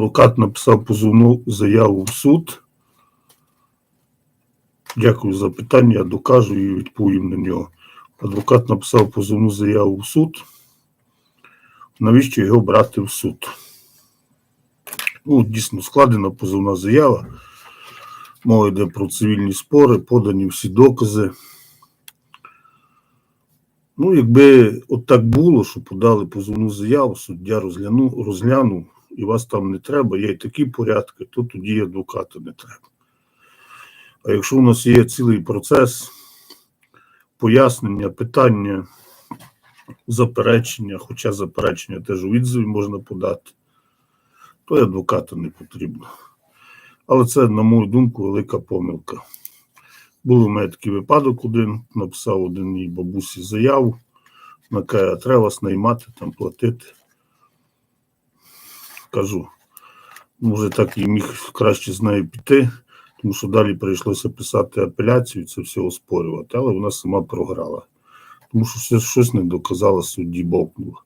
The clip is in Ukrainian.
Адвокат написав позовну заяву в суд. Дякую за питання, я докажу і відповім на нього. Адвокат написав позовну заяву в суд. Навіщо його брати в суд? Ну, дійсно складена позовна заява. Мова йде про цивільні спори, подані всі докази. Ну, якби от так було, що подали позовну заяву, суддя розглянув, розглянув, і вас там не треба, є і такі порядки, то тоді адвоката не треба. А якщо у нас є цілий процес пояснення, питання, заперечення, хоча заперечення теж у відзиві можна подати, то і адвоката не потрібно. Але це, на мою думку, велика помилка. Був у мене такий випадок один, написав один їй бабусі заяву, на каже, треба вас наймати, там платити. Кажу, може так і міг краще з нею піти, тому що далі прийшлося писати апеляцію це все оспорювати, але вона сама програла. Тому що щось- не доказала судді бовкнула.